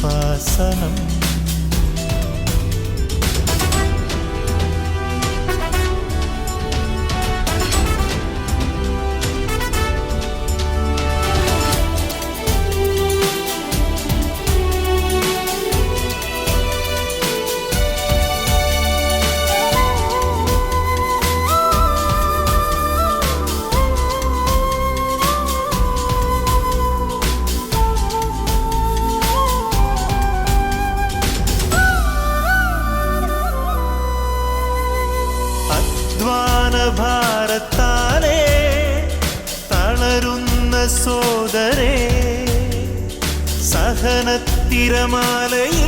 കൃപാസനം സഹനത്തിരമാലയിൽ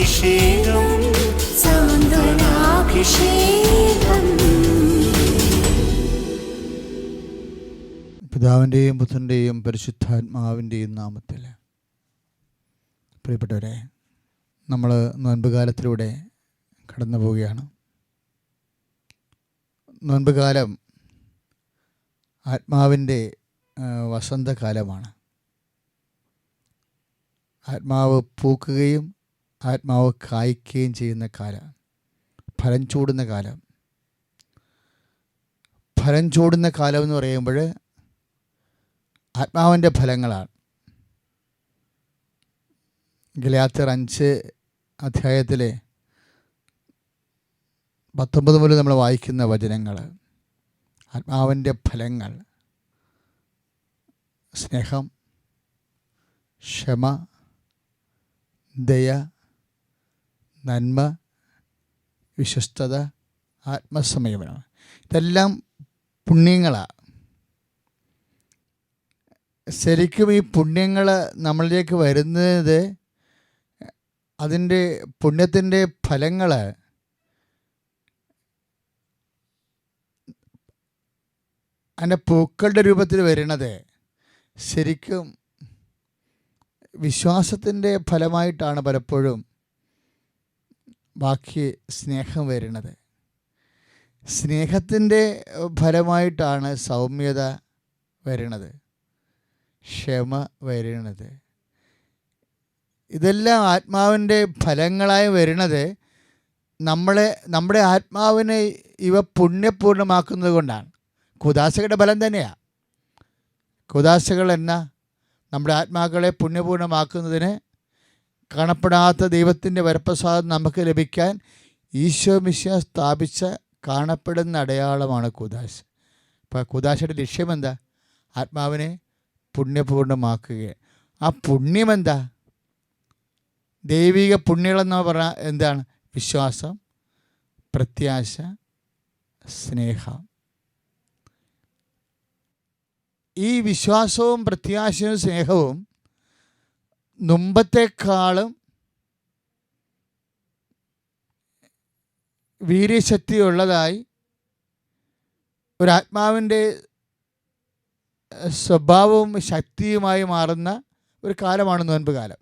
അഭിഷേകം സാന്ത്വനാഭിഷേകം. പിതാവിന്റെയും പുത്രന്റെയും പരിശുദ്ധാത്മാവിന്റെയും നാമത്തിൽ. പ്രിയപ്പെട്ടവരെ നമ്മൾ നോൻപുകാലത്തിലൂടെ കടന്നു പോവുകയാണ്. നോൻപുകാലം ആത്മാവിന്റെ വസന്തകാലമാണ്. ആത്മാവ് പൂക്കുകയും ആത്മാവ് കായ്ക്കുകയും ചെയ്യുന്ന കാലം. ഫലം ചൂടുന്ന കാലം. ഫലം ചൂടുന്ന കാലം എന്ന് പറയുമ്പോൾ ആത്മാവിന്റെ ഫലങ്ങളാണ്. ഗലാത്തർ അഞ്ച് അധ്യായത്തിലെ പത്തൊമ്പത് മുതൽ നമ്മൾ വായിക്കുന്ന വചനങ്ങൾ. ആത്മാവിന്റെ ഫലങ്ങൾ. സ്നേഹം ക്ഷമ ദയ നന്മ വിശ്വസ്തത ആത്മസംയമനം. ഇതെല്ലാം പുണ്യങ്ങളാണ് ശരിക്കും ഈ പുണ്യങ്ങൾ നമ്മളിലേക്ക് വരുന്നത് അതിന്റെ പുണ്യത്തിന്റെ ഫലങ്ങൾ അതിന്റെ പൂക്കളുടെ രൂപത്തിൽ വരുന്നത് ശരിക്കും വിശ്വാസത്തിന്റെ ഫലമായിട്ടാണ് പലപ്പോഴും ബാക്കി സ്നേഹം വരുന്നത്. സ്നേഹത്തിന്റെ ഫലമായിട്ടാണ് സൗമ്യത വരുന്നത്. ക്ഷമ വരുന്നത്. ഇതെല്ലാം ആത്മാവിന്റെ ഫലങ്ങളായി വരുന്നത് നമ്മളെ നമ്മുടെ ആത്മാവിനെ ഇവ പുണ്യപൂർണമാക്കുന്നത് കൊണ്ടാണ്. കുദാശകളുടെ ഫലം തന്നെയാണ് കുദാശകൾ എന്ന നമ്മുടെ ആത്മാക്കളെ പുണ്യപൂർണമാക്കുന്നതിന് കാണപ്പെടാത്ത ദൈവത്തിന്റെ വരപ്രസാദം നമുക്ക് ലഭിക്കാൻ ഈശോ മിശ സ്ഥാപിച്ച കാണപ്പെടുന്ന അടയാളമാണ് കുദാശ. അപ്പോൾ കുദാശയുടെ ലക്ഷ്യം എന്താ ആത്മാവിനെ പുണ്യപൂർണമാക്കുക ആ പുണ്യമെന്താ? ദൈവിക പുണ്യങ്ങളെന്ന് പറഞ്ഞാൽ എന്താണ്? വിശ്വാസം പ്രത്യാശ സ്നേഹം. ഈ വിശ്വാസവും പ്രത്യാശയും സ്നേഹവും മുമ്പത്തെക്കാളും വീര്യശക്തിയുള്ളതായി ഒരാത്മാവിന്റെ സ്വഭാവവും ശക്തിയുമായി മാറുന്ന ഒരു കാലമാണ് നോൻപ് കാലം.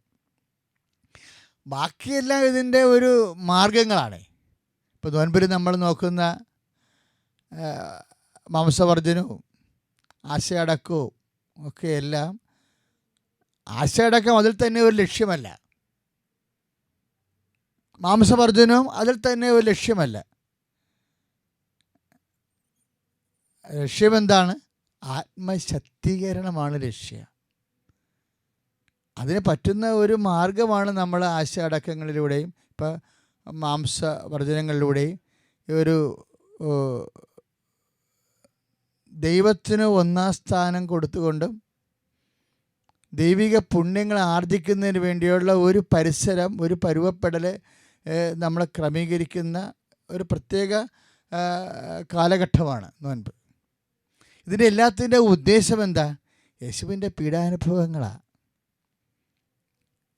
ബാക്കിയെല്ലാം ഇതിന്റെ ഒരു മാർഗങ്ങളാണ്. ഇപ്പോൾ നോൻപിൽ നമ്മൾ നോക്കുന്ന മാംസവർജനവും ആശയടക്കവും ഒക്കെ എല്ലാം ആശയടക്കം അതിൽ തന്നെ ഒരു ലക്ഷ്യമല്ല. മാംസവർജനവും അതിൽ തന്നെ ഒരു ലക്ഷ്യമല്ല. ലക്ഷ്യമെന്താണ്? ആത്മശക്തീകരണമാണ് ലക്ഷ്യം. അതിന് പറ്റുന്ന ഒരു മാർഗമാണ് നമ്മൾ ആശയടക്കങ്ങളിലൂടെയും ഇപ്പോൾ മാംസവർജനങ്ങളിലൂടെയും ഒരു ദൈവത്തിന് ഒന്നാം സ്ഥാനം കൊടുത്തുകൊണ്ടും ദൈവിക പുണ്യങ്ങൾ ആർജിക്കുന്നതിന് വേണ്ടിയുള്ള ഒരു പരിസരം ഒരു പരുവപ്പെടൽ നമ്മൾ ക്രമീകരിക്കുന്ന ഒരു പ്രത്യേക കാലഘട്ടമാണ് നോൻപ്. ഇതിന്റെ എല്ലാത്തിന്റെ ഉദ്ദേശം എന്താ? യേശുവിന്റെ പീഡാനുഭവങ്ങളാണ്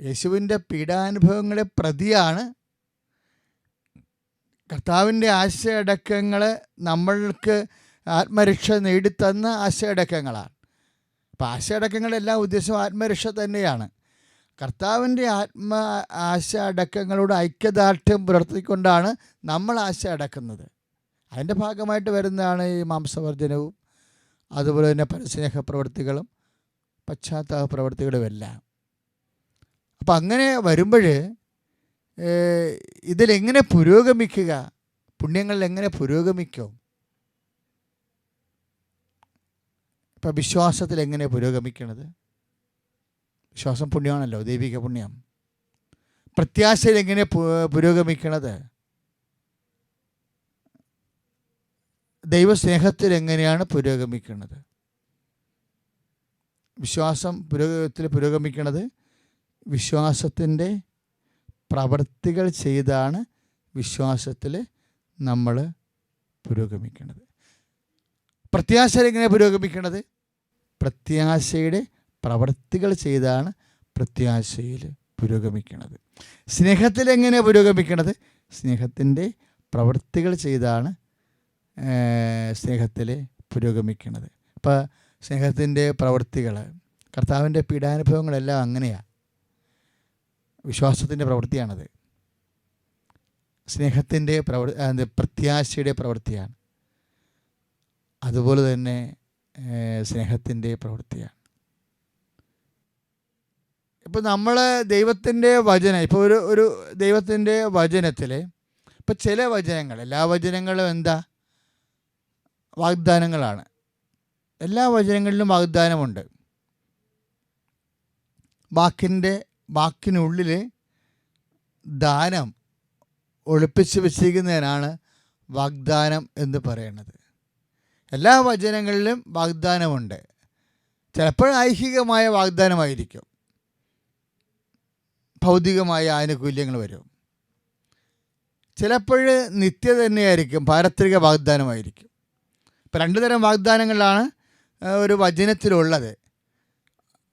യേശുവിന്റെ പീഡാനുഭവങ്ങളെ പ്രതിയാണ് കർത്താവിന്റെ ആശയടക്കങ്ങൾ നമ്മൾക്ക് ആത്മരക്ഷ നേടിത്തന്ന ആശയടക്കങ്ങളാണ്. അപ്പം ആശയടക്കങ്ങളെല്ലാം ഉദ്ദേശം ആത്മരക്ഷ തന്നെയാണ്. കർത്താവിന്റെ ആത്മ ആശ അടക്കങ്ങളോട് ഐക്യദാർഢ്യം പുലർത്തിക്കൊണ്ടാണ് നമ്മൾ ആശ അടക്കുന്നത് അതിന്റെ ഭാഗമായിട്ട് വരുന്നതാണ് ഈ മാംസവർജനവും അതുപോലെ തന്നെ പരസ്നേഹ പ്രവൃത്തികളും പശ്ചാത്താപ പ്രവൃത്തികളും എല്ലാം അപ്പം അങ്ങനെ വരുമ്പോൾ ഇതിലെങ്ങനെ പുരോഗമിക്കുക പുണ്യങ്ങളിൽ എങ്ങനെ പുരോഗമിക്കും ഇപ്പം വിശ്വാസത്തിൽ എങ്ങനെ പുരോഗമിക്കണത്? വിശ്വാസം പുണ്യമാണല്ലോ ദൈവിക പുണ്യം. പ്രത്യാശയിൽ എങ്ങനെ പുരോഗമിക്കണത്? ദൈവസ്നേഹത്തിൽ എങ്ങനെയാണ് പുരോഗമിക്കുന്നത് വിശ്വാസം പുരോഗത്തിൽ പുരോഗമിക്കുന്നത് വിശ്വാസത്തിന്റെ പ്രവർത്തികൾ ചെയ്താണ് വിശ്വാസത്തിൽ നമ്മൾ പുരോഗമിക്കുന്നത് പ്രത്യാശയിൽ എങ്ങനെ പുരോഗമിക്കുന്നത് പ്രത്യാശയുടെ പ്രവൃത്തികൾ ചെയ്താണ് പ്രത്യാശയിൽ പുരോഗമിക്കുന്നത് സ്നേഹത്തിൽ എങ്ങനെ പുരോഗമിക്കുന്നത് സ്നേഹത്തിന്റെ പ്രവൃത്തികൾ ചെയ്താണ് സ്നേഹത്തിൽ പുരോഗമിക്കുന്നത് ഇപ്പോൾ സ്നേഹത്തിന്റെ പ്രവൃത്തികൾ കർത്താവിന്റെ പീഡാനുഭവങ്ങളെല്ലാം അങ്ങനെയാണ് വിശ്വാസത്തിന്റെ പ്രവൃത്തിയാണത്. സ്നേഹത്തിന്റെ പ്രവൃ പ്രത്യാശയുടെ പ്രവൃത്തിയാണ്. അതുപോലെ തന്നെ സ്നേഹത്തിന്റെ പ്രവൃത്തിയാണ്. ഇപ്പോൾ നമ്മൾ ദൈവത്തിന്റെ വചന ഇപ്പോൾ ഒരു ഒരു ദൈവത്തിന്റെ വചനത്തിൽ ഇപ്പോൾ ചില വചനങ്ങൾ എല്ലാ വചനങ്ങളും എന്താ? വാഗ്ദാനങ്ങളാണ്. എല്ലാ വചനങ്ങളിലും വാഗ്ദാനമുണ്ട്. വാക്കിന്റെ വാക്കിനുള്ളിൽ ദാനം ഒളിപ്പിച്ച് വെച്ചിരിക്കുന്നതിനാണ് വാഗ്ദാനം എന്ന് പറയുന്നത്. എല്ലാ വചനങ്ങളിലും വാഗ്ദാനമുണ്ട്. ചിലപ്പോൾ ഐഹികമായ വാഗ്ദാനമായിരിക്കും. ഭൗതികമായ ആനുകൂല്യങ്ങൾ വരും. ചിലപ്പോൾ നിത്യ തന്നെയായിരിക്കും പാരത്രിക വാഗ്ദാനമായിരിക്കും. ഇപ്പം രണ്ട് തരം വാഗ്ദാനങ്ങളാണ് ഒരു വചനത്തിലുള്ളത്.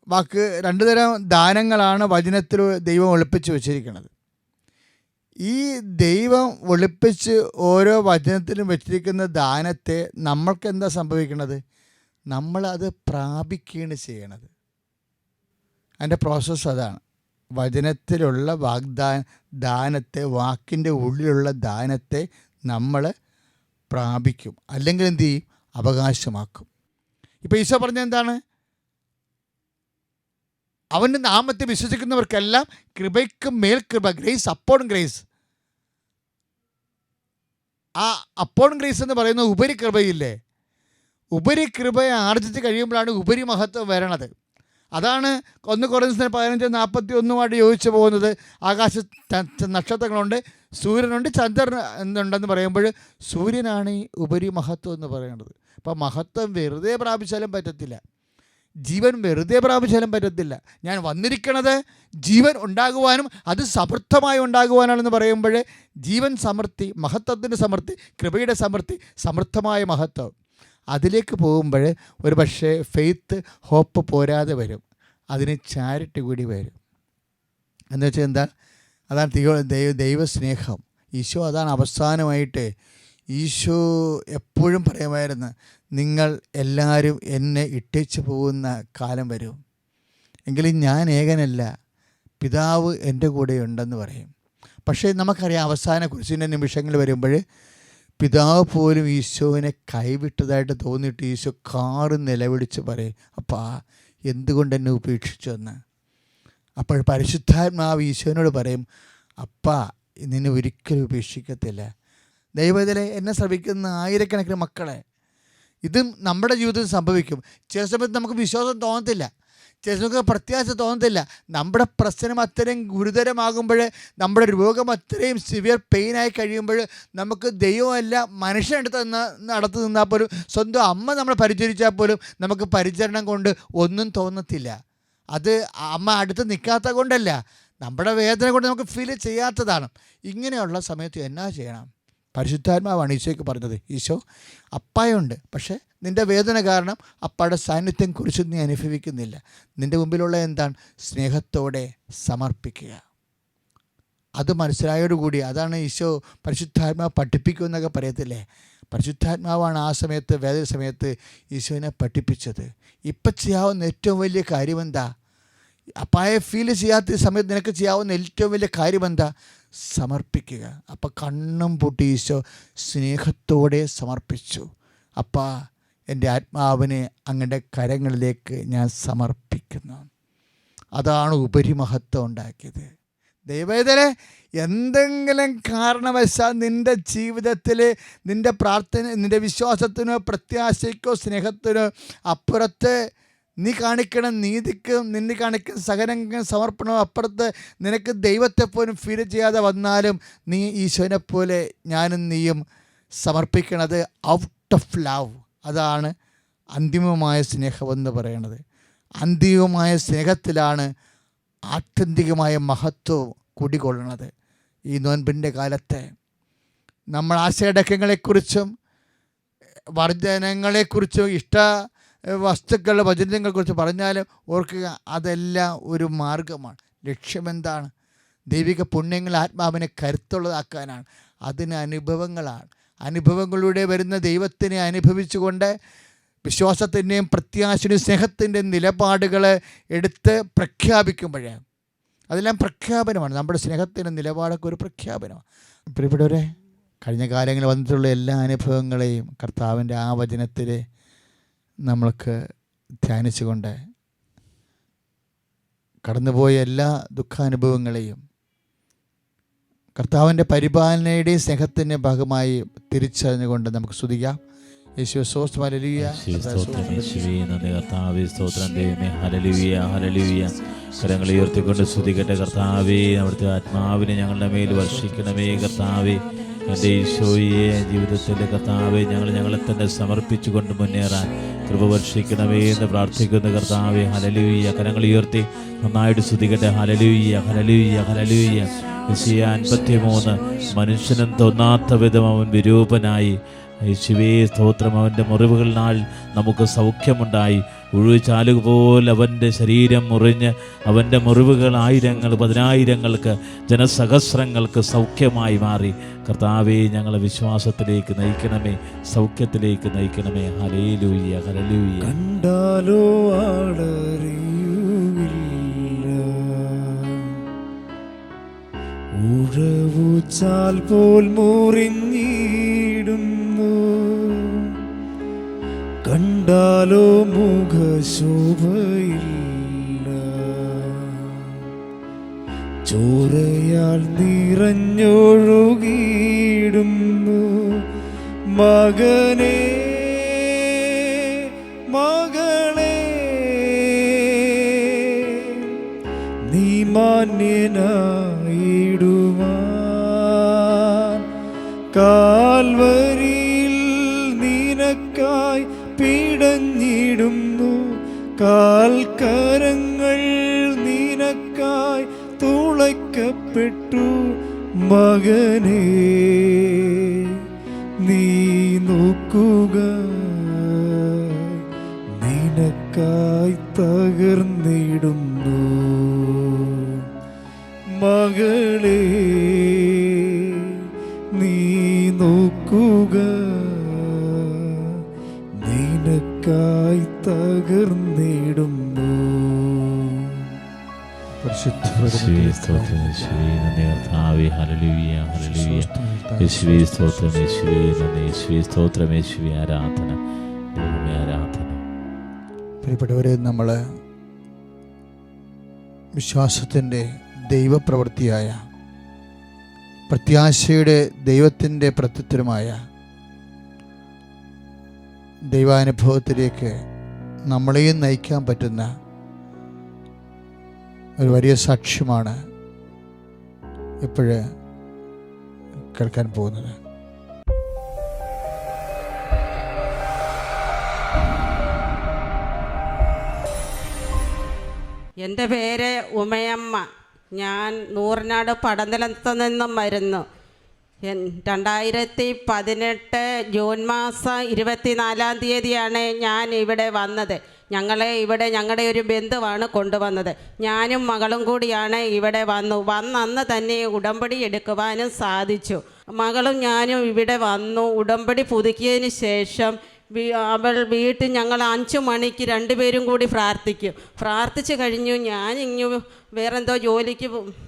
വാക്ക് രണ്ട് തരം ദാനങ്ങളാണ് വചനത്തിൽ ദൈവം ഒളിപ്പിച്ച് വെച്ചിരിക്കുന്നത്. ഈ ദൈവം ഒളിപ്പിച്ച് ഓരോ വചനത്തിലും വെച്ചിരിക്കുന്ന ദാനത്തെ നമ്മൾക്ക് എന്താ സംഭവിക്കുന്നത് നമ്മളത് പ്രാപിക്കുകയാണ് ചെയ്യണത്. അതിന്റെ പ്രോസസ്സ് അതാണ്. വചനത്തിലുള്ള വാഗ്ദാന ദാനത്തെ വാക്കിന്റെ ഉള്ളിലുള്ള ദാനത്തെ നമ്മൾ പ്രാപിക്കും. അല്ലെങ്കിൽ എന്ത് ചെയ്യും? അവകാശമാക്കും. ഇപ്പോൾ ഈശോ പറഞ്ഞ എന്താണ്? അവന്റെ നാമത്തെ വിശ്വസിക്കുന്നവർക്കെല്ലാം കൃപയ്ക്ക് മേൽ കൃപ ഗ്രേസ് അപ്പോൺ ഗ്രേസ്. ആ അപ്പോൺ ഗ്രേസ് എന്ന് പറയുന്ന ഉപരി കൃപയില്ലേ? ഉപരി കൃപയെ ആർജിച്ച് കഴിയുമ്പോഴാണ് ഉപരി മഹത്വം വരണത്. അതാണ് ഒന്ന് കുറഞ്ഞ പതിനഞ്ച് നാൽപ്പത്തി ഒന്നുമായിട്ട് യോജിച്ച് പോകുന്നത്. ആകാശ നക്ഷത്രങ്ങളുണ്ട് സൂര്യനുണ്ട് ചന്ദ്രൻ എന്നുണ്ടെന്ന് പറയുമ്പോൾ സൂര്യനാണ് ഈ ഉപരി മഹത്വം എന്ന് പറയുന്നത്. അപ്പം മഹത്വം വെറുതെ പ്രാപിച്ചാലും പറ്റത്തില്ല. ജീവൻ വെറുതെ പ്രാപിച്ചാലും പറ്റത്തില്ല. ഞാൻ വന്നിരിക്കണത് ജീവൻ ഉണ്ടാകുവാനും അത് സമൃദ്ധമായി ഉണ്ടാകുവാനാണെന്ന് പറയുമ്പോൾ ജീവൻ സമൃദ്ധി മഹത്വത്തിന്റെ സമൃദ്ധി കൃപയുടെ സമൃദ്ധി സമൃദ്ധമായ മഹത്വം. അതിലേക്ക് പോകുമ്പോൾ ഒരു പക്ഷേ ഫെയ്ത്ത് ഹോപ്പ് പോരാതെ വരും. അതിന് ചാരിറ്റി കൂടി വരും. എന്ന് വെച്ചാൽ എന്താ? അതാണ് ദൈവ ദൈവ ദൈവസ്നേഹം. ഈശോ അതാണ് അവസാനമായിട്ട്. ഈശോ എപ്പോഴും പറയുമായിരുന്നു നിങ്ങൾ എല്ലാവരും എന്നെ ഇട്ടേച്ചു പോകുന്ന കാലം വരും. എങ്കിലും ഞാൻ ഏകനല്ല പിതാവ് എന്റെ കൂടെയുണ്ടെന്ന് പറയും. പക്ഷേ നമുക്കറിയാം അവസാന കുരിശിന്റെ നിമിഷങ്ങൾ വരുമ്പോൾ പിതാവ് പോലും ഈശോവിനെ കൈവിട്ടതായിട്ട് തോന്നിയിട്ട് ഈശോ കാറ് നിലവിളിച്ച് പറയും അപ്പാ എന്തുകൊണ്ട് എന്നെ ഉപേക്ഷിച്ചു എന്ന്? അപ്പോൾ പരിശുദ്ധാത്മാവ് ഈശോനോട് പറയും അപ്പാ നിന്നെ ഒരിക്കലും ഉപേക്ഷിക്കത്തില്ല. ദൈവത്തിലെ എന്നെ ശ്രമിക്കുന്ന ആയിരക്കണക്കിന് മക്കളെ ഇതും നമ്മുടെ ജീവിതത്തിൽ സംഭവിക്കും. ചില സമയത്ത് നമുക്ക് വിശ്വാസം തോന്നത്തില്ല. ചില സമയത്ത് പ്രത്യാശ തോന്നത്തില്ല. നമ്മുടെ പ്രശ്നം അത്രയും ഗുരുതരമാകുമ്പോൾ നമ്മുടെ രോഗം അത്രയും സിവിയർ പെയിനായി കഴിയുമ്പോൾ നമുക്ക് ദൈവമല്ല മനുഷ്യനെടുത്ത് നിന്ന് നടത്തു നിന്നാൽ പോലും സ്വന്തം അമ്മ നമ്മളെ പരിചരിച്ചാൽ പോലും നമുക്ക് പരിചരണം കൊണ്ട് ഒന്നും തോന്നത്തില്ല. അത് അമ്മ അടുത്ത് നിൽക്കാത്ത കൊണ്ടല്ല. നമ്മുടെ വേദന കൊണ്ട് നമുക്ക് ഫീൽ ചെയ്യാത്തതാണ്. ഇങ്ങനെയുള്ള സമയത്ത് എന്നാ ചെയ്യണം? പരിശുദ്ധാത്മാവാണ് ഈശോയ്ക്ക് പറഞ്ഞത് ഈശോ അപ്പായുണ്ട് പക്ഷേ നിന്റെ വേദന കാരണം അപ്പായുടെ സാന്നിധ്യം കുറിച്ച് നീ അനുഭവിക്കുന്നില്ല. നിന്റെ മുമ്പിലുള്ള എന്താണ്? സ്നേഹത്തോടെ സമർപ്പിക്കുക. അത് മനസ്സിലായോടുകൂടി അതാണ് ഈശോ പരിശുദ്ധാത്മാവ് പഠിപ്പിക്കുമെന്നൊക്കെ പറയത്തില്ലേ? പരിശുദ്ധാത്മാവാണ് ആ സമയത്ത് വേദന സമയത്ത് ഈശോനെ പഠിപ്പിച്ചത്. ഇപ്പം ചെയ്യാവുന്ന ഏറ്റവും വലിയ കാര്യം എന്താ അപ്പായെ ഫീൽ ചെയ്യാത്ത സമയത്ത് നിനക്ക് ചെയ്യാവുന്ന ഏറ്റവും വലിയ കാര്യം എന്താ സമർപ്പിക്കുക. അപ്പം കണ്ണും പൂട്ടി ഈശോ സ്നേഹത്തോടെ സമർപ്പിച്ചു. അപ്പ എന്റെ ആത്മാവിനെ അങ്ങയുടെ കരങ്ങളിലേക്ക് ഞാൻ സമർപ്പിക്കുന്നു. അതാണ് ഉപരിമഹത്വം ഉണ്ടാക്കിയത്. ദൈവവേദനെ എന്തെങ്കിലും കാരണവശാൽ നിന്റെ ജീവിതത്തിൽ നിന്റെ പ്രാർത്ഥന നിന്റെ വിശ്വാസത്തിനോ പ്രത്യാശയ്ക്കോ സ്നേഹത്തിനോ അപ്പുറത്ത് നീ കാണിക്കണം നീതിക്കും നിന്നെ കാണിക്കുന്ന സഹനങ്ങൾ സമർപ്പണവും അപ്പുറത്ത് നിനക്ക് ദൈവത്തെപ്പോലും ഫീൽ ചെയ്യാതെ വന്നാലും നീ ഈശോനെ പോലെ ഞാനും നീയും സമർപ്പിക്കണത് ഔട്ട് ഓഫ് ലവ് അതാണ് അന്തിമമായ സ്നേഹമെന്ന് പറയണത്. അന്തിമമായ സ്നേഹത്തിലാണ് ആത്യന്തികമായ മഹത്വം കുടികൊള്ളണത്. ഈ നോൻപിന്റെ കാലത്തെ നമ്മൾ ആശയടക്കങ്ങളെക്കുറിച്ചും വർജനങ്ങളെക്കുറിച്ചും ഇഷ്ട വസ്തുക്കളുടെ വചനങ്ങളെക്കുറിച്ച് പറഞ്ഞാലും ഓർക്കുക അതെല്ലാം ഒരു മാർഗമാണ്. ലക്ഷ്യമെന്താണ്? ദൈവിക പുണ്യങ്ങൾ ആത്മാവിനെ കരുത്തുള്ളതാക്കാനാണ്. അതിന് അനുഭവങ്ങളാണ്. അനുഭവങ്ങളിലൂടെ വരുന്ന ദൈവത്തിനെ അനുഭവിച്ചുകൊണ്ട് വിശ്വാസത്തിന്റെയും പ്രത്യാശയുടെയും സ്നേഹത്തിന്റെയും നിലപാടുകൾ എടുത്ത് പ്രഖ്യാപിക്കുമ്പോഴേ അതെല്ലാം പ്രഖ്യാപനമാണ്. നമ്മുടെ സ്നേഹത്തിന്റെ നിലപാടൊക്കെ ഒരു പ്രഖ്യാപനമാണ്. പ്രിയപ്പെട്ടവരെ കഴിഞ്ഞ കാലങ്ങളിൽ വന്നിട്ടുള്ള എല്ലാ അനുഭവങ്ങളെയും കർത്താവിന്റെ ആ വചനത്തിൽ നമ്മൾക്ക് ധ്യാനിച്ചുകൊണ്ട് കടന്നുപോയ എല്ലാ ദുഃഖാനുഭവങ്ങളെയും കർത്താവിന്റെ പരിപാലനയുടെയും സ്നേഹത്തിന്റെ ഭാഗമായി തിരിച്ചറിഞ്ഞുകൊണ്ട് നമുക്ക് സ്തുതിക്കാം. യേശു സോസ് ഉയർത്തിക്കൊണ്ട് സ്തുതിക്കട്ടെ കർത്താവേ. അവിടുത്തെ ആത്മാവിനെ ഞങ്ങളുടെ മേൽ വർഷിക്കണമേ കർത്താവേ. എന്റെ ഈശോയെ ജീവിതത്തിന്റെ കർത്താവെ ഞങ്ങൾ ഞങ്ങളെ തന്നെ സമർപ്പിച്ചുകൊണ്ട് മുന്നേറാൻ കൃപ വർഷിക്കണമേ എന്ന് പ്രാർത്ഥിക്കുന്ന കർത്താവെ ഹലലൂയ്യ കരങ്ങൾ ഉയർത്തി നന്നായിട്ട് സ്തുതിക്കട്ടെ. ഹലലൂയ്യ ഹലലൂയ്യ ഹലലൂയ്യ യേശുയ അൻപത്തി മൂന്ന് മനുഷ്യനും തോന്നാത്ത വിധം അവൻ വിരൂപനായി. യേശുവേ സ്തോത്രം. അവന്റെ മുറിവുകളിനാൽ നമുക്ക് സൗഖ്യമുണ്ടായി. ഉഴുചാലുക പോലെ അവന്റെ ശരീരം മുറിഞ്ഞ് അവന്റെ മുറിവുകൾ ആയിരങ്ങൾ പതിനായിരങ്ങൾക്ക് ജനസഹസ്രങ്ങൾക്ക് സൗഖ്യമായി മാറി. കർത്താവെ ഞങ്ങളെ വിശ്വാസത്തിലേക്ക് നയിക്കണമേ സൗഖ്യത്തിലേക്ക് നയിക്കണമേ. ഹലേലൂയ ഹരലൂയ്യ കണ്ടാലോ ഉഴവുച്ചാൽ പോൽ മുറിഞ്ഞിടുന്നു കണ്ടാലോ മുഖശോഭയില്ല. ചോരയാൽ നിറഞ്ഞൊഴുകിയിടുന്നു. മകനെ മകളെ നീ മാന്യനായിടുവാൻ കാൽവരിയിൽ മകനേ നീ നോക്കുക. നിനക്കായി തകർന്നിടുന്നു. മകളെ നീ നോക്കുക. നിനക്കായി തകർന്നിടുന്നു. യേശുവേ സ്തോത്രം യേശുവേ നന്ദി കർത്താവേ ഹല്ലേലൂയ ഹല്ലേലൂയ. യേശുവേ സ്തോത്രം യേശുവേ നന്ദി യേശുവേ സ്തോത്രം യേശുവേ ആരാധന ദൈവമേ ആരാധന. പ്രിയപ്പെട്ടവരെ നമ്മൾ വിശ്വാസത്തിന്റെ ദൈവപ്രവൃത്തിയായ പ്രത്യാശയുടെ ദൈവത്തിന്റെ പ്രത്യുത്തരമായ ദൈവാനുഭവത്തിലേക്ക് നമ്മളെയും നയിക്കാൻ പറ്റുന്ന ഒരു വലിയ സാക്ഷ്യമാണ് ഇപ്പോഴ് കേൾക്കാൻ പോകുന്നത്. എന്റെ പേര് ഉമയമ്മ. ഞാൻ നൂറിനാട് പടനിലത്ത് നിന്നും വരുന്നു. രണ്ടായിരത്തി പതിനെട്ട് ജൂൺ മാസം ഇരുപത്തിനാലാം തീയതിയാണ് ഞാൻ ഇവിടെ വന്നത്. ഞങ്ങളെ ഇവിടെ ഞങ്ങളുടെ ഒരു ബന്ധുവാണ് കൊണ്ടുവന്നത്. ഞാനും മകളും കൂടിയാണ് ഇവിടെ വന്നു. വന്നന്ന് തന്നെ ഉടമ്പടി എടുക്കുവാനും സാധിച്ചു. മകളും ഞാനും ഇവിടെ വന്നു. ഉടമ്പടി പുതുക്കിയതിന് ശേഷം അവൾ വീട്ടിൽ ഞങ്ങൾ അഞ്ചു മണിക്ക് രണ്ടുപേരും കൂടി പ്രാർത്ഥിക്കും. പ്രാർത്ഥിച്ചു കഴിഞ്ഞു. ഞാനിങ്ങു വേറെന്തോ ജോലിക്ക്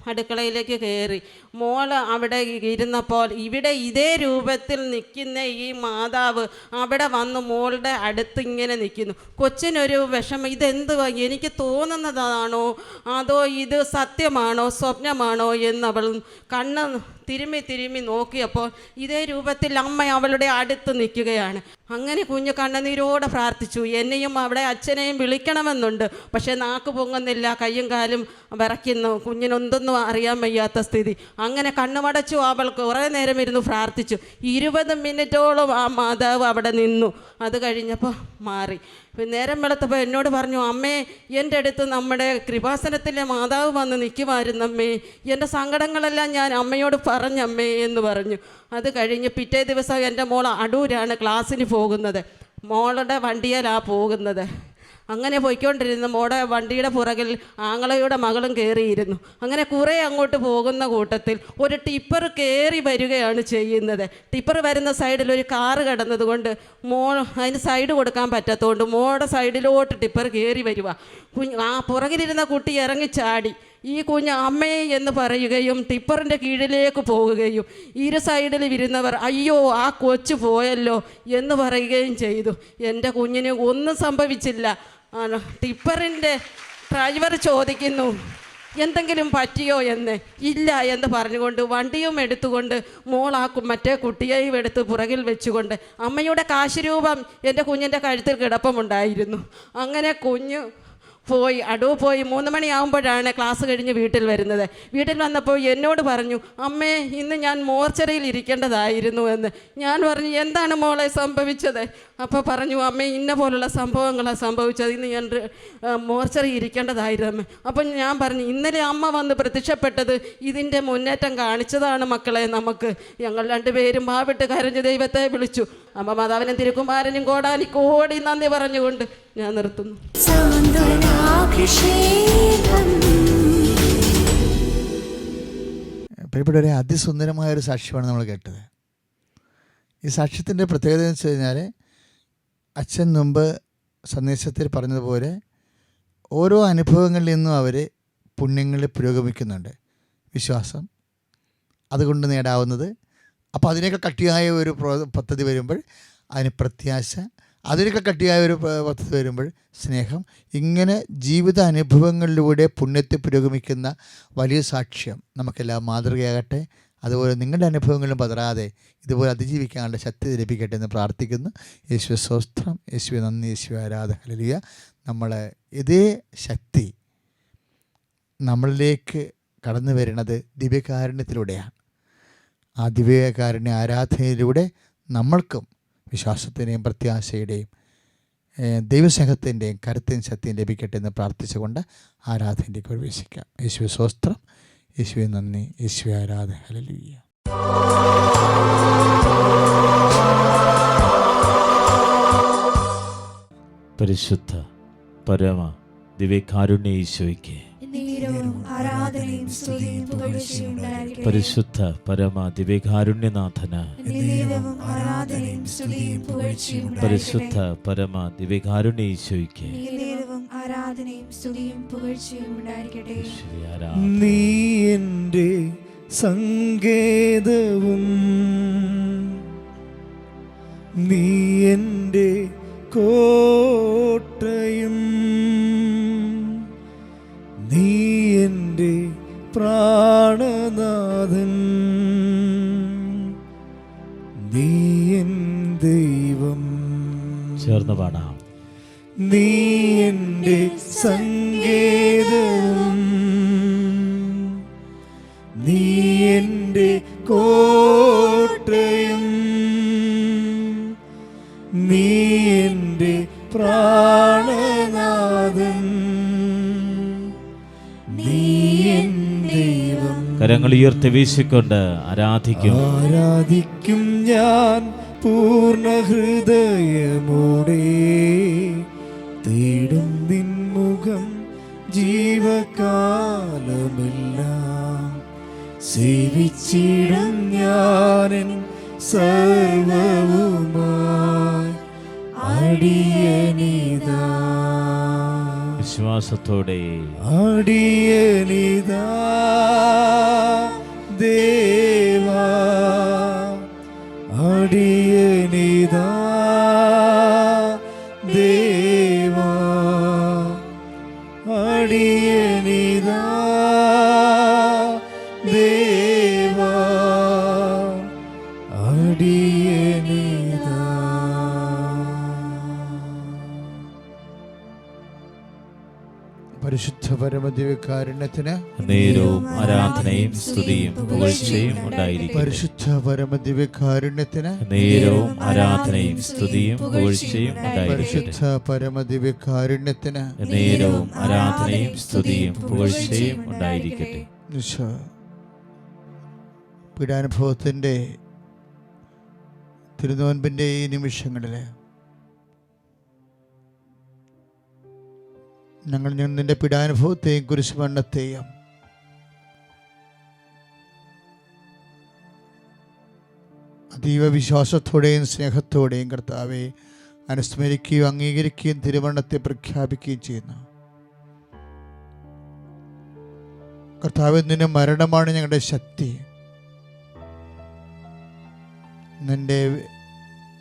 അടുക്കളയിലേക്ക് കയറി മോൾ അവിടെ ഇരുന്നപ്പോൾ ഇവിടെ ഇതേ രൂപത്തിൽ നിൽക്കുന്ന ഈ മാതാവ് അവിടെ വന്ന് മോളുടെ അടുത്ത് ഇങ്ങനെ നിൽക്കുന്നു. കൊച്ചിനൊരു വിഷമം ഇതെന്തുവാ? എനിക്ക് തോന്നുന്നതാണോ? അതോ ഇത് സത്യമാണോ? സ്വപ്നമാണോ? എന്നവൾ കണ്ണ് തിരുമ്മി തിരുമ്മി നോക്കിയപ്പോൾ ഇതേ രൂപത്തിൽ അമ്മ അവളുടെ അടുത്ത് നിൽക്കുകയാണ്. അങ്ങനെ കുഞ്ഞു കണ്ണുനീരോടെ പ്രാർത്ഥിച്ചു എന്നെയും അവിടെ അച്ഛനെയും വിളിക്കണമെന്നുണ്ട്. പക്ഷേ നാക്ക് പൊങ്ങുന്നില്ല കയ്യും കാലും വിറയ്ക്കുന്നു കുഞ്ഞിനൊന്തൊന്നും അറിയാൻ വയ്യാത്ത സ്ഥിതി. അങ്ങനെ കണ്ണുമടച്ചു അവൾ കുറേ നേരം ഇരുന്ന് പ്രാർത്ഥിച്ചു. ഇരുപത് മിനിറ്റോളം ആ മാതാവ് അവിടെ നിന്നു. അത് കഴിഞ്ഞപ്പോൾ മാറി. നേരം വെളുത്തപ്പോൾ എന്നോട് പറഞ്ഞു അമ്മേ എന്റെ അടുത്ത് നമ്മുടെ കൃപാസനത്തിലെ മാതാവ് വന്ന് നിൽക്കുമായിരുന്നമ്മേ എന്റെ സങ്കടങ്ങളെല്ലാം ഞാൻ അമ്മയോട് പറഞ്ഞമ്മേ എന്ന് പറഞ്ഞു. അത് കഴിഞ്ഞ് പിറ്റേ ദിവസം എന്റെ മോൾ അടൂരാണ് ക്ലാസ്സിന് പോകുന്നത്. മോളുടെ വണ്ടിയിലാണ് പോകുന്നത്. അങ്ങനെ പോയിക്കൊണ്ടിരുന്ന മോടെ വണ്ടിയുടെ പുറകിൽ ആങ്ങളയുടെ മകളും കയറിയിരുന്നു. അങ്ങനെ കുറേ അങ്ങോട്ട് പോകുന്ന കൂട്ടത്തിൽ ഒരു ടിപ്പർ കയറി വരികയാണ് ചെയ്യുന്നത്. ടിപ്പർ വരുന്ന സൈഡിൽ ഒരു കാറ് കിടന്നതുകൊണ്ട് മോ അതിന് സൈഡ് കൊടുക്കാൻ പറ്റാത്തതുകൊണ്ട് മോടെ സൈഡിലോട്ട് ടിപ്പർ കയറി വരിക. ആ പുറകിലിരുന്ന കുട്ടി ഇറങ്ങി ചാടി ഈ കുഞ്ഞ് അമ്മേ എന്ന് പറയുകയും ടിപ്പറിന്റെ കീഴിലേക്ക് പോകുകയും ഇരു സൈഡിൽ ഇരുന്നവർ അയ്യോ ആ കൊച്ചു പോയല്ലോ എന്ന് പറയുകയും ചെയ്തു. എന്റെ കുഞ്ഞിന് ഒന്നും സംഭവിച്ചില്ല. ടിപ്പറിന്റെ ഡ്രൈവർ ചോദിക്കുന്നു എന്തെങ്കിലും പറ്റിയോ എന്ന്? ഇല്ല എന്ന് പറഞ്ഞുകൊണ്ട് വണ്ടിയും എടുത്തുകൊണ്ട് മോളാക്കും മറ്റേ കുട്ടിയെയും എടുത്ത് പുറകിൽ വെച്ചുകൊണ്ട് അമ്മയുടെ കാശുരൂപം എന്റെ കുഞ്ഞിന്റെ കഴുത്തിൽ കിടപ്പമുണ്ടായിരുന്നു. അങ്ങനെ കുഞ്ഞ് പോയി അടൂ പോയി മൂന്ന് മണിയാകുമ്പോഴാണ് ക്ലാസ് കഴിഞ്ഞ് വീട്ടിൽ വരുന്നത്. വീട്ടിൽ വന്നപ്പോൾ എന്നോട് പറഞ്ഞു അമ്മേ ഇന്ന് ഞാൻ മോർച്ചറിയിൽ ഇരിക്കേണ്ടതായിരുന്നു എന്ന്. ഞാൻ പറഞ്ഞു എന്താണ് മോളെ സംഭവിച്ചത്? അപ്പോൾ പറഞ്ഞു അമ്മ ഇന്ന പോലുള്ള സംഭവങ്ങളാണ് സംഭവിച്ചത്. ഇന്ന് ഞാൻ മോർച്ചറി ഇരിക്കേണ്ടതായിരുന്നു അമ്മ. അപ്പം ഞാൻ പറഞ്ഞു ഇന്നലെ അമ്മ വന്ന് പ്രത്യക്ഷപ്പെട്ടത് ഇതിന്റെ മുന്നേറ്റം കാണിച്ചതാണ് മക്കളെ നമുക്ക്. ഞങ്ങൾ രണ്ടുപേരും മാവിട്ട് കരഞ്ഞ് ദൈവത്തെ വിളിച്ചു. അമ്മ മാതാവിനും തിരുക്കുമാരനും കോടാനി കോടി നന്ദി പറഞ്ഞുകൊണ്ട് ഞാൻ നിർത്തുന്നു. പ്രിയപ്പെട്ടവരെ അതിസുന്ദരമായ ഒരു സാക്ഷ്യമാണ് നമ്മൾ കേട്ടത്. ഈ സാക്ഷ്യത്തിന്റെ പ്രത്യേകത എന്ന് വെച്ച് കഴിഞ്ഞാൽ അച്ഛൻ മുമ്പ് സന്ദേശത്തിൽ പറഞ്ഞതുപോലെ ഓരോ അനുഭവങ്ങളിൽ നിന്നും അവർ പുണ്യങ്ങളിൽ പുരോഗമിക്കുന്നുണ്ട്. വിശ്വാസം അതുകൊണ്ട് നേടാവുന്നത്. അപ്പോൾ അതിനേക്കാൾ കട്ടിയായ ഒരു പദ്ധതി വരുമ്പോൾ അതിന് പ്രത്യാശ അതിനേക്കാൾ കട്ടിയായ ഒരു പദ്ധതി വരുമ്പോൾ സ്നേഹം. ഇങ്ങനെ ജീവിത അനുഭവങ്ങളിലൂടെ പുണ്യത്തെ പുരോഗമിക്കുന്ന വലിയ സാക്ഷ്യം നമുക്കെല്ലാം മാതൃകയാകട്ടെ. അതുപോലെ നിങ്ങളുടെ അനുഭവങ്ങളും പതറാതെ ഇതുപോലെ അതിജീവിക്കാനുള്ള ശക്തി ലഭിക്കട്ടെ എന്ന് പ്രാർത്ഥിക്കുന്നു. യേശു സ്വസ്ത്രം യേശു നന്ദി. യേശു ആരാധ ഹലിയ നമ്മൾ ഇതേ ശക്തി നമ്മളിലേക്ക് കടന്നു വരുന്നത് ദിവ്യകാരുണ്യത്തിലൂടെയാണ്. ആ ദിവ്യകാരുണ്യ ആരാധനയിലൂടെ നമ്മൾക്കും വിശ്വാസത്തിന്റെയും പ്രത്യാശയുടെയും ദൈവസ്നേഹത്തിന്റെയും കരുത്തിന്റെ ശക്തിയും ലഭിക്കട്ടെ എന്ന് പ്രാർത്ഥിച്ചുകൊണ്ട് ആരാധനയിലേക്ക് പ്രവേശിക്കാം. യേശുവെ സ്വസ്ത്രം യേശുവെ നന്ദി. യേശുവെ ആരാധന. ഹല്ലേലൂയ. പരിശുദ്ധ പരമ ദിവ്യകാരുണ്യ ഈശോയ്ക്ക്. നേരവും ആരാധനയും സ്തുതിയും പുകഴ്ചയും ഉണ്ടായിരിക്കട്ടെ. പരിശുദ്ധ പരമ ദിവ്യകാരുണ്യനാഥന്. നേരവും ആരാധനയും സ്തുതിയും പുകഴ്ചയും പരിശുദ്ധ പരമ ദിവ്യകാരുണ്യ ഈശോയ്ക്ക്. നേരവും ആരാധനയും സ്തുതിയും പുകഴ്ചയും ഉണ്ടായിരിക്കട്ടെ. നീ എന്റെ സങ്കേതവും നീ എന്റെ കോട്ടയും നീ എന്റെ പ്രാണനാഥൻ നീ എൻ ദൈവം. ചേർന്ന് പാടാം. നീ എന്റെ സങ്കേതവും. നീ എന്റെ കോട്ടയും. നീ എന്റെ പ്രാണനാഥൻ. നീ ദൈവം. കരങ്ങൾ ഉയർത്തി വീശിക്കൊണ്ട് ആരാധിക്കും. ആരാധിക്കും ഞാൻ പൂർണ ഹൃദയമോടെ. തേടും നിൻമുഖം ജീവകാലമെല്ലാം. സേവിച്ചിടും ഞാനൻ സർവവുമായി. അടിയനിതാ. വിശ്വാസത്തോടെ. അടിയനിതാ. നേരവും ആരാധനയും സ്തുതിയും പുകഴ്ചയും ഉണ്ടായിരിക്കും. പരിശുദ്ധ പരമദിവ്യകാരുണ്യത്തിന് നേരവും ആരാധനയും സ്തുതിയും പുകഴ്ചയും പരിശുദ്ധ പരമദിവ്യകാരുണ്യത്തിന് നേരവും ആരാധനയും സ്തുതിയും പുകഴ്ചയും ഉണ്ടായിരിക്കട്ടെ. പീഡാനുഭവത്തിന്റെ പീഡാനുഭവത്തിന്റെ തിരുനോൻപിന്റെ ഈ നിമിഷങ്ങളിൽ ഞങ്ങൾ നിന്റെ പീഡാനുഭവത്തെയും കുരിശുമരണത്തെയും അതീവ വിശ്വാസത്തോടെയും സ്നേഹത്തോടെയും കർത്താവെ അനുസ്മരിക്കുകയും അംഗീകരിക്കുകയും തിരുവണ്ണത്തെ പ്രഖ്യാപിക്കുകയും ചെയ്യുന്നു. കർത്താവ് നിന്റെ മരണമാണ് ഞങ്ങളുടെ ശക്തി. നിന്റെ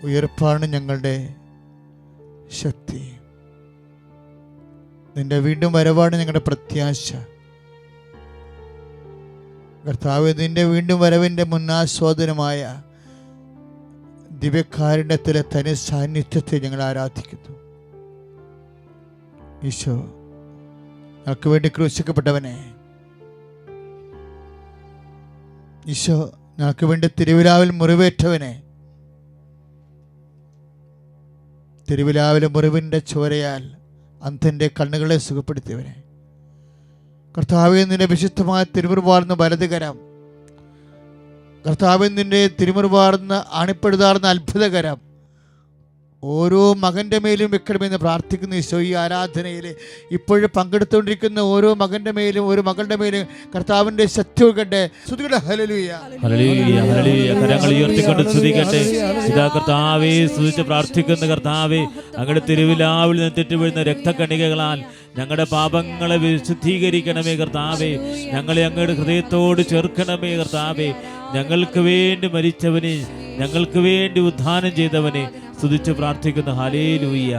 ഉയർപ്പാണ് ഞങ്ങളുടെ ശക്തി. നിന്റെ വീണ്ടും വരവാണ് ഞങ്ങളുടെ പ്രത്യാശ. കർത്താവ് നിന്റെ വീണ്ടും വരവിന്റെ മുന്നാസ്വാദനമായ ദിവ്യകാരുണ്യത്തിലെ തനി സാന്നിധ്യത്തെ ഞങ്ങൾ ആരാധിക്കുന്നു. ഈശോ ഞങ്ങൾക്ക് വേണ്ടി ക്രൂശിക്കപ്പെട്ടവനെ. ഈശോ ഞങ്ങൾക്ക് വേണ്ടി തിരുവിലാവിൽ മുറിവേറ്റവനെ. തിരുവിലാവിലെ മുറിവിന്റെ ചോരയാൽ അന്ധന്റെ കണ്ണുകളെ സുഖപ്പെടുത്തിയവനെ. കർത്താവിൽ നിന്റെ വിശുദ്ധമായ തിരുമുറിവാർന്ന വലതുകരം കർത്താവ് നിന്റെ തിരുമുറിവാർന്ന അണിപ്പെടുതാർന്ന അത്ഭുതകരം. ഓരോ മകന്റെ മേലും വെക്കണമെന്ന് പ്രാർത്ഥിക്കുന്ന ഈശോ ഈ ആരാധനയിൽ ഇപ്പോഴും പങ്കെടുത്തുകൊണ്ടിരിക്കുന്ന ഓരോ മകന്റെ മേലും ഒരു മകളുടെ മേലും കർത്താവിന്റെ ശക്തി കണ്ട് ശ്രുതികളുടെ ഹല്ലേലൂയ. Hallelujah, hallelujah. കരങ്ങൾ ഉയർത്തിക്കൊണ്ട് ഇതാ കർത്താവേ സ്തുതിച്ച് പ്രാർത്ഥിക്കുന്ന കർത്താവേ അങ്ങയുടെ തിരുവിലാവിൽ നിന്ന് തെറ്റുവീഴുന്ന രക്തക്കണികകളാൽ ഞങ്ങളുടെ പാപങ്ങളെ വിശുദ്ധീകരിക്കണമേ കർത്താവേ. ഞങ്ങളെ അങ്ങയുടെ ഹൃദയത്തോട് ചേർക്കണമേ കർത്താവേ. ഞങ്ങൾക്ക് വേണ്ടി മരിച്ചവനെ ഞങ്ങൾക്ക് വേണ്ടി ഉദ്ധാനം ചെയ്തവനെ സ്തുതിച്ച് പ്രാർത്ഥിക്കുന്ന. ഹലേ ലൂയ്യ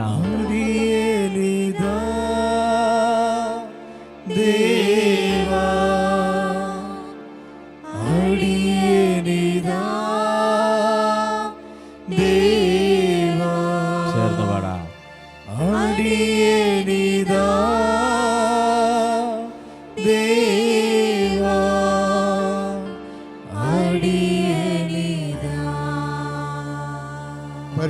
ദേവാ അടിയനിതാ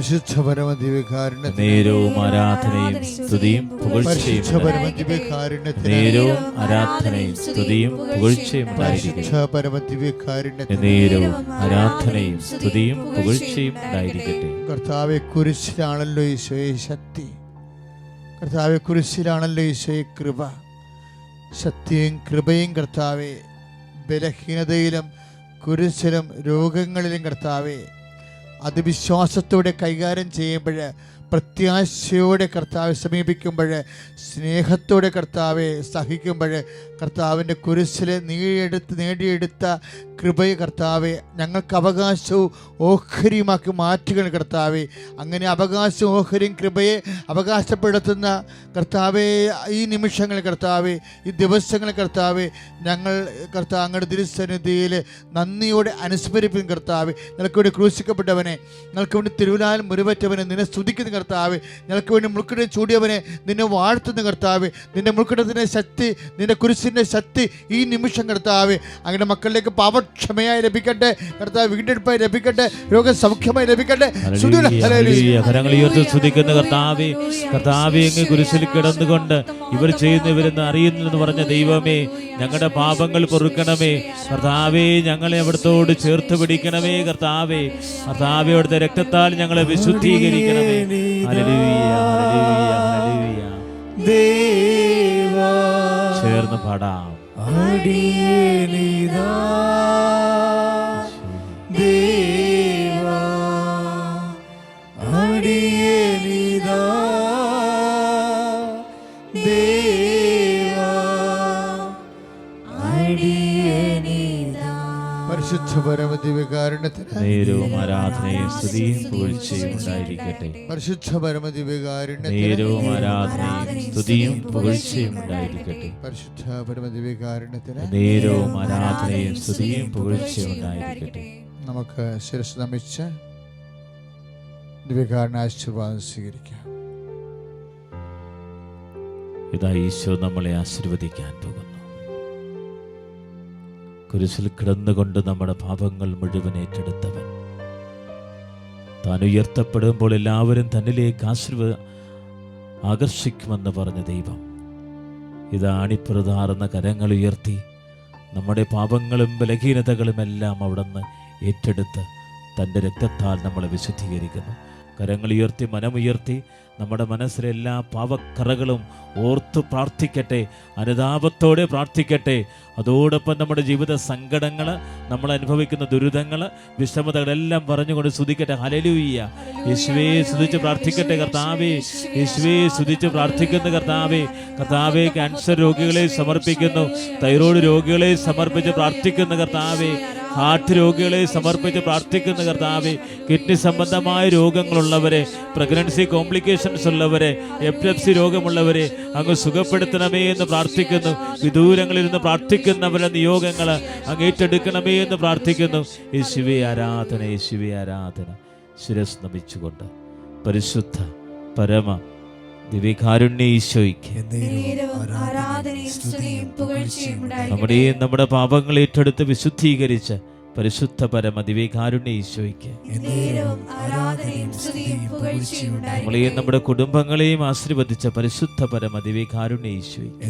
പരിശുദ്ധ പരമദിവ്യകാരുണ്യത്തിന് നേരവും ആരാധനയും സ്തുതിയും പുകഴ്ചയും പരിശുദ്ധ പരമദിവ്യകാരുണ്യത്തിന് നേരവും ആരാധനയും സ്തുതിയും പുകഴ്ചയും ഉണ്ടായിരിക്കട്ടെ. പരിശുദ്ധ പരമദിവ്യകാരുണ്യത്തിന് നേരവും ആരാധനയും സ്തുതിയും പുകഴ്ചയും ഉണ്ടായിരിക്കട്ടെ. കർത്താവെ കുരിശിലാണല്ലോ ഈശോയെ ശക്തി. കർത്താവെ കുരിശിലാണല്ലോ ഈശോയെ കൃപ. ശക്തിയും കൃപയും കർത്താവെ ബലഹീനതയിലും കുരിശിലും രോഗങ്ങളിലും കർത്താവെ അത് വിശ്വാസത്തോടെ കൈകാര്യം ചെയ്യുമ്പോൾ പ്രത്യാശയോടെ കർത്താവെ സമീപിക്കുമ്പോൾ സ്നേഹത്തോടെ കർത്താവെ സഹിക്കുമ്പോൾ കർത്താവിന്റെ കുരിശിൽ നേടിയെടുത്ത് നേടിയെടുത്ത കൃപയെ കർത്താവെ ഞങ്ങൾക്ക് അവകാശവും ഓഹരിയുമാക്കി മാറ്റുകൾ കർത്താവേ. അങ്ങനെ അവകാശവും ഓഹരിയും കൃപയെ അവകാശപ്പെടുത്തുന്ന കർത്താവെ ഈ നിമിഷങ്ങൾ കർത്താവേ ഈ ദിവസങ്ങൾ കർത്താവേ ഞങ്ങൾ കർത്താവ് അങ്ങയുടെ തിരുസന്നിധിയിൽ നന്ദിയോടെ അനുസ്മരിപ്പിക്കും കർത്താവെ. ഞങ്ങൾക്ക് വേണ്ടി ക്രൂശിക്കപ്പെട്ടവനെ ഞങ്ങൾക്ക് വേണ്ടി തിരുവിലാലും മുറിവറ്റവനെ നിന്നെ സ്തുതിക്കുന്ന കർത്താവെ. ഞങ്ങൾക്ക് വേണ്ടി മുൾക്കിട ചൂടിയവനെ നിന്നെ വാഴ്ത്തുന്ന കർത്താവെ. നിന്റെ മുൾക്കിടത്തിന്റെ ശക്തി നിന്റെ കുരിശിന്റെ ശക്തി ഈ നിമിഷം കർത്താവെ. അങ്ങയുടെ മക്കളിലേക്ക് പാപക്ഷമയായി ലഭിക്കട്ടെ. കർത്താവ് വീണ്ടെടുപ്പായി ലഭിക്കട്ടെ. രോഗസൗഖ്യമായി ലഭിക്കട്ടെ. കരങ്ങൾ ഉയർത്തി സ്തുതിക്കുന്ന കർത്താവെ. കർത്താവെ അങ്ങ് കുരിശിൽ കിടന്നുകൊണ്ട് ഇവർ ചെയ്യുന്നവരെന്ന് അറിയുന്നെന്ന് പറഞ്ഞ ദൈവമേ ഞങ്ങളുടെ പാപങ്ങൾ പൊറുക്കണമേ. കർത്താവെ ഞങ്ങളെ അവിടത്തോട് ചേർത്ത് പിടിക്കണമേ കർത്താവെ. കർത്താവെ അവിടുത്തെ രക്തത്താൽ ഞങ്ങളെ വിശുദ്ധീകരിക്കണമേ. Hallelujah, hallelujah, hallelujah. ദേവാ. ചേർന്ന് പാടാം. അടിയനിതാ ദേവാ അടിയനിതാ നേരവും ആരാധനയും സ്തുതിയും പുകഴ്ചയും ഉണ്ടായിരിക്കട്ടെ. പരിശുദ്ധ പരമദിവ്യകാരുണ്യത്തിന് നേരവും ആരാധനയും സ്തുതിയും പുകഴ്ചയും ഉണ്ടായിരിക്കട്ടെ. പരിശുദ്ധ പരമദിവ്യകാരുണ്യത്തിന് നേരവും ആരാധനയും സ്തുതിയും പുകഴ്ചയും ഉണ്ടായിരിക്കട്ടെ. നമുക്ക് ശിരസ് നമിച്ച് ദിവ്യകാരണ ആശീർവാദം സ്വീകരിക്കാം. ഇതാ ഈശോ നമ്മളെ ആശീർവദിക്കാൻ പോകുന്നു. കുരിശിൽ കിടന്നുകൊണ്ട് നമ്മുടെ പാപങ്ങൾ മുഴുവൻ ഏറ്റെടുത്തവൻ. താൻ ഉയർത്തപ്പെടുമ്പോൾ എല്ലാവരും തന്നിലേക്ക് ആശ്രവ ആകർഷിക്കുമെന്ന് പറഞ്ഞ ദൈവം. ഇതാ അണിപ്രതാറുന്ന കരങ്ങൾ ഉയർത്തി നമ്മുടെ പാപങ്ങളും ബലഹീനതകളും എല്ലാം അവിടുന്ന് ഏറ്റെടുത്ത് തന്റെ രക്തത്താൽ നമ്മളെ വിശുദ്ധീകരിക്കുന്നു. കരങ്ങൾ ഉയർത്തി മനമുയർത്തി നമ്മുടെ മനസ്സിലെ എല്ലാ പാവക്കറകളും ഓർത്ത് പ്രാർത്ഥിക്കട്ടെ അനുതാപത്തോടെ പ്രാർത്ഥിക്കട്ടെ. അതോടൊപ്പം നമ്മുടെ ജീവിത സങ്കടങ്ങൾ നമ്മൾ അനുഭവിക്കുന്ന ദുരിതങ്ങൾ വിഷമതകളെല്ലാം പറഞ്ഞുകൊണ്ട് സ്തുതിക്കട്ടെ. ഹലലൂയ്യ യേശുവേ സ്തുതിച്ച് പ്രാർത്ഥിക്കട്ടെ കർത്താവേ. യേശുവേ സ്തുതിച്ച് പ്രാർത്ഥിക്കുന്ന കർത്താവേ. കർത്താവേ ക്യാൻസർ രോഗികളെ സമർപ്പിക്കുന്നു. തൈറോയ്ഡ് രോഗികളെ സമർപ്പിച്ച് പ്രാർത്ഥിക്കുന്ന കർത്താവേ. ഹാർട്ട് രോഗികളെ സമർപ്പിച്ച് പ്രാർത്ഥിക്കുന്ന കർത്താവെ കിഡ്നി സംബന്ധമായ രോഗങ്ങളുള്ളവരെ പ്രഗ്നൻസി കോംപ്ലിക്കേഷൻസ് ഉള്ളവരെ എപ്ലപ്സി രോഗമുള്ളവരെ അങ്ങ് സുഖപ്പെടുത്തണമേ എന്ന് പ്രാർത്ഥിക്കുന്നു. വിദൂരങ്ങളിൽ നിന്ന് പ്രാർത്ഥിക്കുന്നവരെ നിയോഗങ്ങൾ അങ്ങ് ഏറ്റെടുക്കണമേ എന്ന് പ്രാർത്ഥിക്കുന്നു. യേശുവെ ആരാധന യേശുവെ ആരാധന. ശിരസ് നമിച്ചുകൊണ്ട് പരിശുദ്ധ പരമ നമ്മുടെയും നമ്മുടെ പാപങ്ങൾ ഏറ്റെടുത്ത് വിശുദ്ധീകരിച്ച് പരിശുദ്ധ പരമ ദിവ്യകാരുണ്യ ഈശോയ്ക്ക് നമ്മളെയും നമ്മുടെ കുടുംബങ്ങളെയും ആശീർവദിച്ച പരിശുദ്ധ പരമ ദിവ്യകാരുണ്യ ഈശോയ്ക്ക്